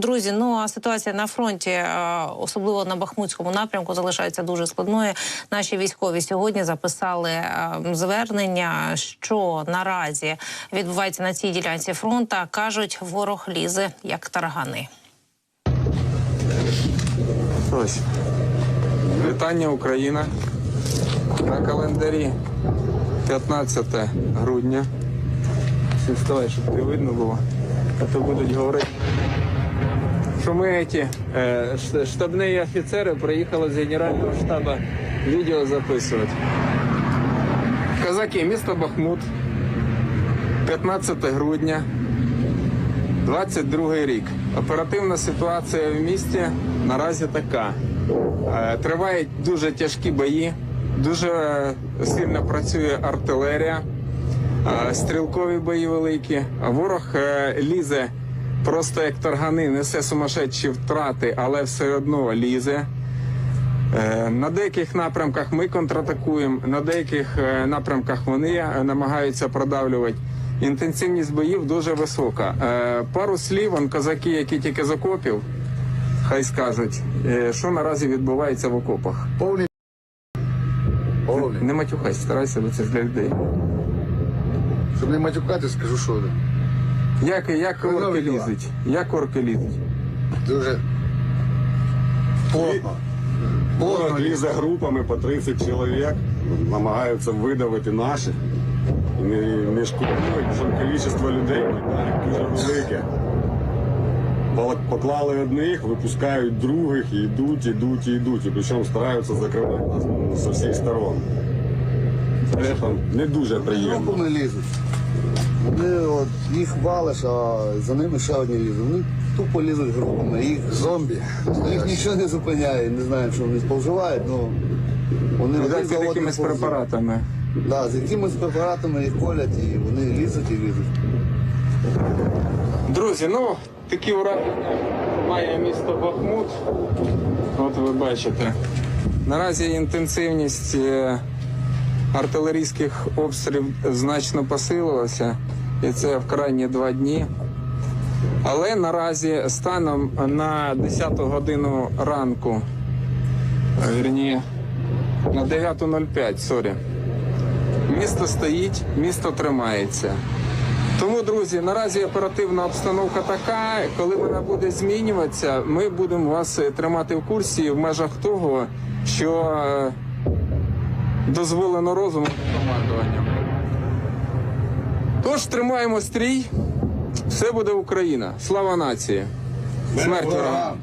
Друзі, ну а ситуація на фронті, е, особливо на Бахмутському напрямку, залишається дуже складною. Наші військові сьогодні записали е, звернення, що наразі відбувається на цій ділянці фронту. кажуть, ворог лізе як таргани. Ось. Вітання Україна. На календарі 15 грудня. Всі вставай, щоб ти видно було. А то будуть говорити. Що ми ці е, ш- штабні офіцери приїхали з Генерального штабу відео записувати. Казаки, місто Бахмут. 15 грудня. 22 рік. Оперативна ситуація в місті наразі така. Е, Тривають дуже тяжкі бої, дуже сильно працює артилерія, е, стрілкові бої великі. Ворог е, лізе просто як таргани, несе сумасшедші втрати, але все одно лізе. Е, На деяких напрямках ми контратакуємо, на деяких е, напрямках вони е, намагаються продавлювати. Інтенсивність боїв дуже висока. Пару слів, он козаки, які тільки з окопів, хай скажуть, що наразі відбувається в окопах. Повний. Не матюхайся, старайся, бо це для людей. Щоб не матюкати, скажу, що. Як, як Хренові орки діла. лізуть? Як орки лізуть? дуже плотно. Ворог Плотно лізе групами по 30 чоловік, намагаються видавити наші. І не, не шкодують, що кількість людей дуже велике. Поклали одних, випускають других, і йдуть, ідуть, і йдуть. І причому стараються закривати нас з усіх сторон. Це там не дуже приємно. Групу не лізуть. Вони от їх валиш, а за ними ще одні лізуть. Вони тупо лізуть групами. Їх зомбі. Їх нічого не зупиняє. Не знаю, що вони споживають, але вони один за одним якимись повзуть. препаратами. Да, з якимись препаратами їх колять і вони лізуть і лізуть. Друзі, ну такі ураження має місто Бахмут. От ви бачите. Наразі інтенсивність е, артилерійських обстрілів значно посилилася, і це в крайні два дні. Але наразі станом на 10 годину ранку, е, вірні, на 9.05, сорі. Місто стоїть, місто тримається. Тому, друзі, наразі оперативна обстановка така. Коли вона буде змінюватися, ми будемо вас е, тримати в курсі в межах того, що е, дозволено розумом командуванням. Тож тримаємо стрій, все буде Україна. Слава нації! Смерть ворогам!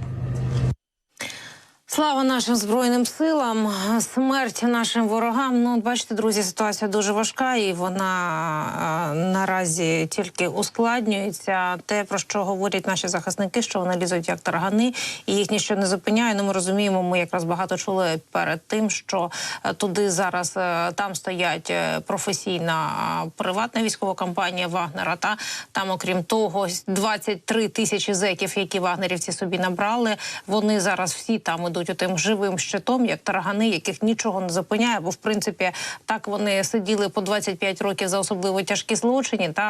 Слава нашим збройним силам, смерть нашим ворогам. Ну, бачите, друзі, ситуація дуже важка, і вона наразі тільки ускладнюється. Те про що говорять наші захисники, що вони лізуть як таргани, і їх ніщо не зупиняє. Ну, ми розуміємо, ми якраз багато чули перед тим, що е, туди зараз е, там стоять е, професійна приватна військова компанія Вагнера. Та там, окрім того, 23 тисячі зеків, які вагнерівці собі набрали. Вони зараз всі там ідуть тим живим щитом, як таргани, яких нічого не зупиняє. Бо в принципі так вони сиділи по 25 років за особливо тяжкі злочини. Та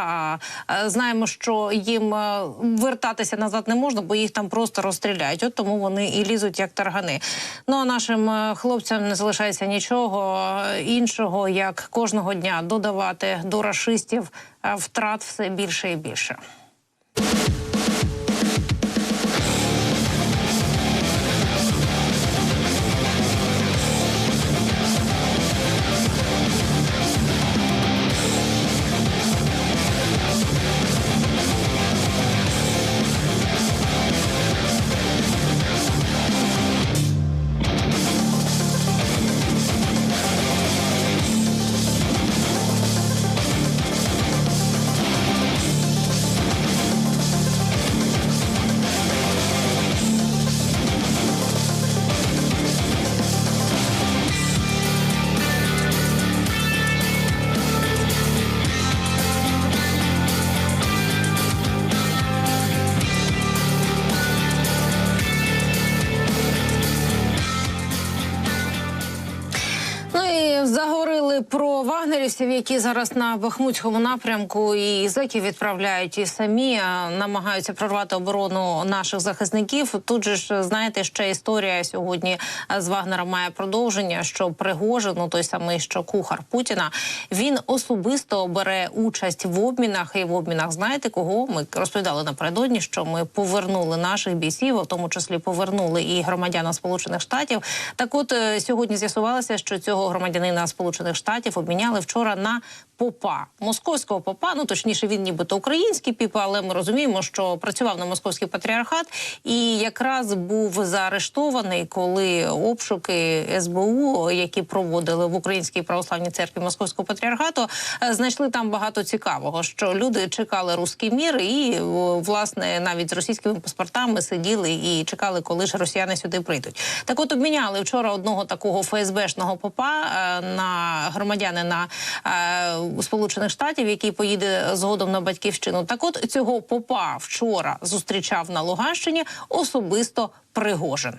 а знаємо, що їм е, вертатися назад не можна, бо їх там просто розстріляють. От тому вони і лізуть як таргани. Ну а нашим е, хлопцям не залишається нічого е, іншого, як кожного дня додавати до рашистів втрат все більше і більше. Про вагнерівців, які зараз на Бахмутському напрямку і зеків відправляють, і самі намагаються прорвати оборону наших захисників. Тут же ж знаєте, ще історія сьогодні з Вагнером має продовження. Що Пригожин, ну той самий, що кухар Путіна, він особисто бере участь в обмінах і в обмінах. Знаєте кого? Ми розповідали напередодні, що ми повернули наших бійців, в тому числі повернули і громадян Сполучених Штатів. Так, от е, сьогодні з'ясувалося, що цього громадянина Сполучених Штатів обміняли вчора на попа московського попа. Ну точніше, він нібито український піп, але ми розуміємо, що працював на московський патріархат і якраз був заарештований, коли обшуки СБУ, які проводили в Українській православній церкві Московського патріархату, е, знайшли там багато цікавого, що люди чекали руський мір, і власне навіть з російськими паспортами сиділи і чекали, коли ж росіяни сюди прийдуть. Так, от обміняли вчора одного такого ФСБшного попа е, на громадянина е, Сполучених Штатів, який поїде згодом на батьківщину. Так, от цього попа вчора зустрічав на Луганщині особисто Пригожин.